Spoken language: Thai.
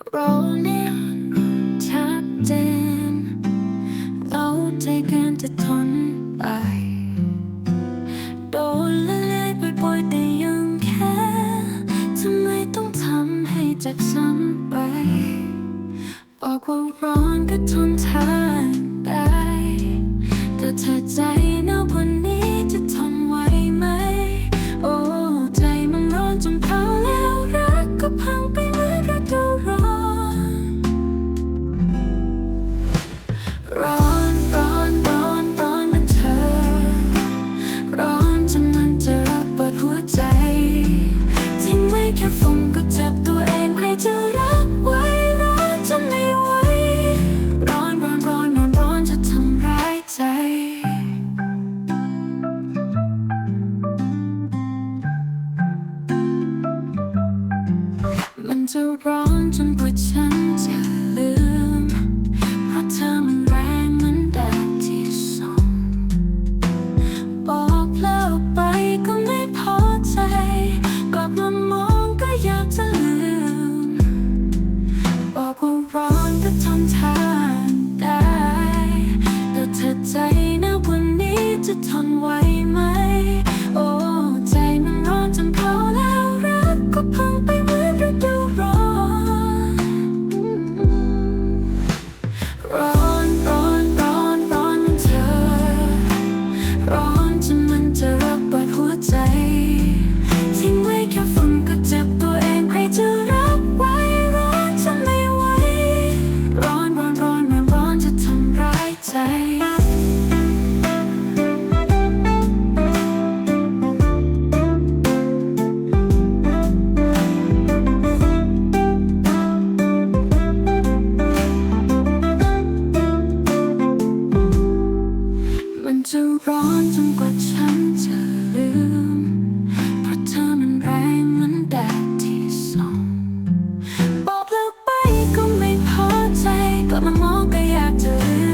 rolling ชัดเจนเราใจกันจะทนไปโดนละลายบ่อยๆแต่ยังแค่ทำไมต้องทำให้เจ็บซ้ำไปบอกว่าร้อนก็ทน ฟงก็เจ็บตัวเองใครจะรักไว้รักจะไม่ไหวร้อนร้อนร้อนร้อนจะทำร้ายใจ มันจะร้อนจนกวดฉันะทนไว้ไหม but my mom got to live.